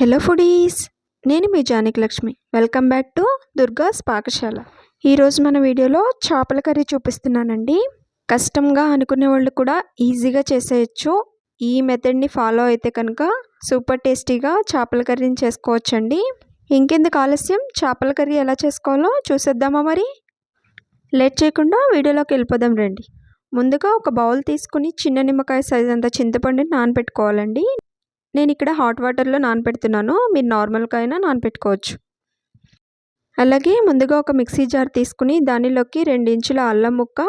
Hello foodies నేను మీ Janaki Lakshmi. Welcome back to Durga's Pakashala ఈరోజు మన వీడియోలో చేపల కర్రీ చూపిస్తున్నానండి. కష్టంగా అనుకునే వాళ్ళు కూడా ఈజీగా చేసేయచ్చు. ఈ మెథడ్ని ఫాలో అయితే కనుక సూపర్ టేస్టీగా చేపల కర్రీని చేసుకోవచ్చండి. ఇంకెందుకు ఆలస్యం? చేపల కర్రీ ఎలా చేసుకోవాలో చూసేద్దామా మరి? లేట్ చేయకుండా వీడియోలోకి వెళ్ళిపోదాం రండి. ముందుగా ఒక బౌల్ తీసుకుని చిన్న నిమ్మకాయ సైజ్ అంత చింతపండుని నానబెట్టుకోవాలండి నేను ఇక్కడ హాట్ వాటర్లో నానపెడుతున్నాను. మీరు నార్మల్గా అయినా నానపెట్టుకోవచ్చు. అలాగే ముందుగా ఒక మిక్సీ జార్ తీసుకుని దానిలోకి రెండు ఇంచుల అల్లం ముక్క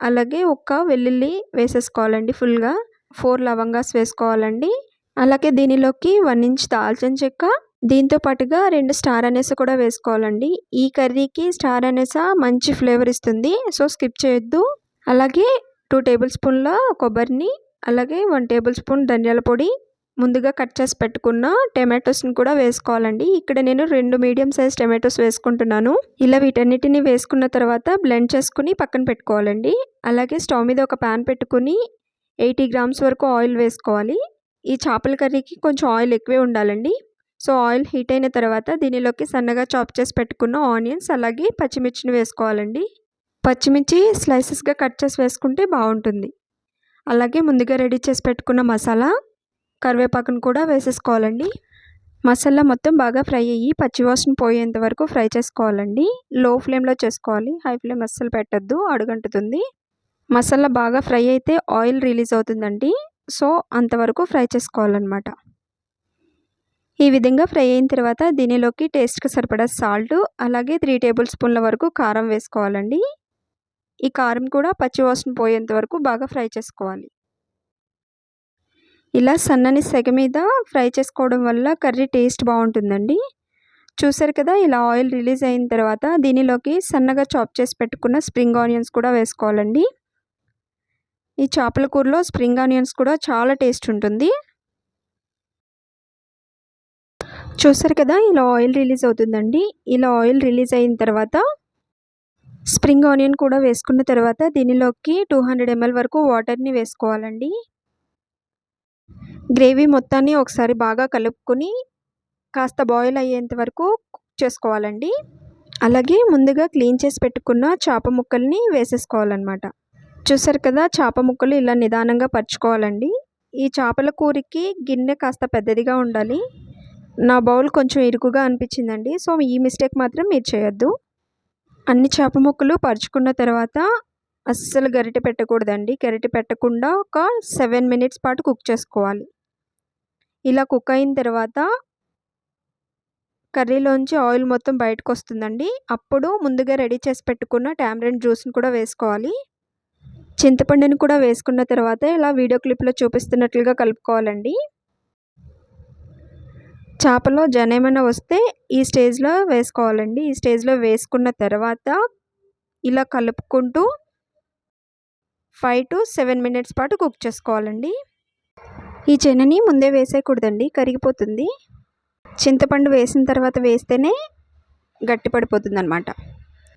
అలాగే ఒక వెల్లుల్లి వేసేసుకోవాలండి ఫుల్గా. ఫోర్ లవంగాస్ వేసుకోవాలండి. అలాగే దీనిలోకి వన్ ఇంచ్ దాల్చిన చెక్క దీంతో పాటుగా రెండు స్టార్ అనేస కూడా వేసుకోవాలండి. ఈ కర్రీకి స్టార్ అనేస మంచి ఫ్లేవర్ ఇస్తుంది సో స్కిప్ చేయొద్దు. అలాగే టూ టేబుల్ స్పూన్ల కొబ్బరిని అలాగే వన్ టేబుల్ స్పూన్ ధనియాల పొడి ముందుగా కట్ చేసి పెట్టుకున్న టమాటోస్ని కూడా వేసుకోవాలండి. ఇక్కడ నేను రెండు మీడియం సైజ్ టమాటోస్ వేసుకుంటున్నాను. ఇలా వీటన్నిటిని వేసుకున్న తర్వాత బ్లెండ్ చేసుకుని పక్కన పెట్టుకోవాలండి. అలాగే స్టవ్ మీద ఒక ప్యాన్ పెట్టుకుని ఎయిటీ గ్రామ్స్ వరకు ఆయిల్ వేసుకోవాలి. ఈ చేపల కర్రీకి కొంచెం ఆయిల్ ఎక్కువే ఉండాలండి. సో ఆయిల్ హీట్ అయిన తర్వాత దీనిలోకి సన్నగా చాప్ చేసి పెట్టుకున్న ఆనియన్స్ అలాగే పచ్చిమిర్చిని వేసుకోవాలండి. పచ్చిమిర్చి స్లైసెస్గా కట్ చేసి వేసుకుంటే బాగుంటుంది. అలాగే ముందుగా రెడీ చేసి పెట్టుకున్న మసాలా కరివేపాకును కూడా వేసేసుకోవాలండి. మసాలా మొత్తం బాగా ఫ్రై అయ్యి పచ్చివాసన పోయేంత వరకు ఫ్రై చేసుకోవాలండి. లో ఫ్లేమ్లో చేసుకోవాలి. హై ఫ్లేమ్ అస్సలు పెట్టద్దు. అడుగంటుతుంది. మసాలా బాగా ఫ్రై అయితే ఆయిల్ రిలీజ్ అవుతుందండి. సో అంతవరకు ఫ్రై చేసుకోవాలన్నమాట. ఈ విధంగా ఫ్రై అయిన తర్వాత దీనిలోకి టేస్ట్కి సరిపడా సాల్ట్ అలాగే త్రీ టేబుల్ స్పూన్ల వరకు కారం వేసుకోవాలండి. ఈ కారం కూడా పచ్చివాసన పోయేంత వరకు బాగా ఫ్రై చేసుకోవాలి. ఇలా సన్నని సెగ మీద ఫ్రై చేసుకోవడం వల్ల కర్రీ టేస్ట్ బాగుంటుందండి. చూసారు కదా ఇలా ఆయిల్ రిలీజ్ అయిన తర్వాత దీనిలోకి సన్నగా చాప్ చేసి పెట్టుకున్న స్ప్రింగ్ ఆనియన్స్ కూడా వేసుకోవాలండి. ఈ చేపల కూరలో స్ప్రింగ్ ఆనియన్స్ కూడా చాలా టేస్ట్ ఉంటుంది. చూసారు కదా ఇలా ఆయిల్ రిలీజ్ అవుతుందండి. ఇలా ఆయిల్ రిలీజ్ అయిన తర్వాత స్ప్రింగ్ ఆనియన్ కూడా వేసుకున్న తర్వాత దీనిలోకి టూ హండ్రెడ్ ఎంఎల్ వరకు వాటర్ని వేసుకోవాలండి. గ్రేవీ మొత్తాన్ని ఒకసారి బాగా కలుపుకొని కాస్త బాయిల్ అయ్యేంత వరకు కుక్ చేసుకోవాలండి. అలాగే ముందుగా క్లీన్ చేసి పెట్టుకున్న చేప ముక్కల్ని వేసేసుకోవాలన్నమాట. చూసారు కదా చేప ముక్కలు ఇలా నిదానంగా పరుచుకోవాలండి. ఈ చేపల కూరకి గిన్నె కాస్త పెద్దదిగా ఉండాలి. నా బౌల్ కొంచెం ఇరుకుగా అనిపించిందండి సో ఈ మిస్టేక్ మాత్రం మీరు చేయొద్దు. అన్ని చేప ముక్కలు పరుచుకున్న తర్వాత అస్సలు గరిటె పెట్టకూడదండి. గరిటె పెట్టకుండా ఒక సెవెన్ మినిట్స్ పాటు కుక్ చేసుకోవాలి. ఇలా కుక్ అయిన తర్వాత కర్రీలోంచి ఆయిల్ మొత్తం బయటకు వస్తుందండి అప్పుడు ముందుగా రెడీ చేసి పెట్టుకున్న టామరెంట్ జ్యూస్ని కూడా వేసుకోవాలి. చింతపండుని కూడా వేసుకున్న తర్వాత ఇలా వీడియో క్లిప్లో చూపిస్తున్నట్లుగా కలుపుకోవాలండి. చేపలో జన ఏమైనా వస్తే ఈ స్టేజ్లో వేసుకోవాలండి. ఈ స్టేజ్లో వేసుకున్న తర్వాత ఇలా కలుపుకుంటూ ఫైవ్ టు సెవెన్ మినిట్స్ పాటు కుక్ చేసుకోవాలండి. ఈ చెనని ముందే వేసేయకూడదండి కరిగిపోతుంది. చింతపండు వేసిన తర్వాత వేస్తేనే గట్టిపడిపోతుంది అనమాట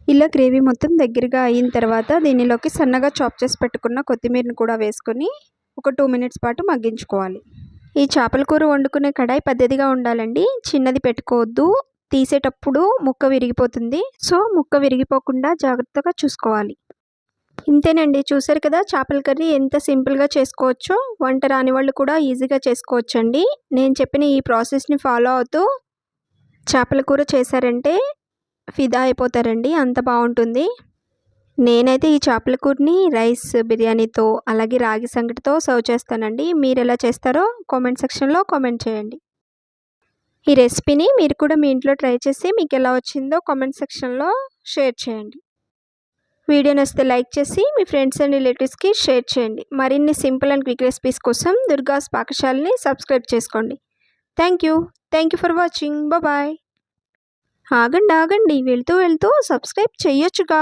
ఇలా గ్రేవీ మొత్తం దగ్గరగా అయిన తర్వాత దీనిలోకి సన్నగా చాప్ చేసి పెట్టుకున్న కొత్తిమీరని కూడా వేసుకొని ఒక టూ మినిట్స్ పాటు మగ్గించుకోవాలి. ఈ చేపల కూర వండుకునే కడాయి పద్ధతిగా ఉండాలండి. చిన్నది పెట్టుకోవద్దు. తీసేటప్పుడు ముక్క విరిగిపోతుంది. సో ముక్క విరిగిపోకుండా జాగ్రత్తగా చూసుకోవాలి. ఇంతేనండి. చూసారు కదా చేపల కర్రీ ఎంత సింపుల్గా చేసుకోవచ్చో వంట రాని వాళ్ళు కూడా ఈజీగా చేసుకోవచ్చండి. నేను చెప్పిన ఈ ప్రాసెస్ని ఫాలో అవుతూ చేపల కూర చేశారంటే ఫిదా అయిపోతారండి. అంత బాగుంటుంది. నేనైతే ఈ చేపల కూరని రైస్ బిర్యానీతో అలాగే రాగి సంగటితో సర్వ్ చేస్తానండి. మీరు ఎలా చేస్తారో కామెంట్ సెక్షన్లో కామెంట్ చేయండి. ఈ రెసిపీని మీరు కూడా మీ ఇంట్లో ట్రై చేసి మీకు ఎలా వచ్చిందో కామెంట్ సెక్షన్లో షేర్ చేయండి. వీడియో నచ్చితే లైక్ చేసి మీ ఫ్రెండ్స్ అండ్ రిలేటివ్స్కి షేర్ చేయండి. మరిన్ని సింపుల్ అండ్ క్విక్ రెసిపీస్ కోసం దుర్గాస్ పాకశాలని సబ్స్క్రైబ్ చేసుకోండి. Thank you. Thank you for watching. Bye ఆగండి ఆగండి. వెళ్తూ వెళ్తూ సబ్స్క్రైబ్ చేయొచ్చుగా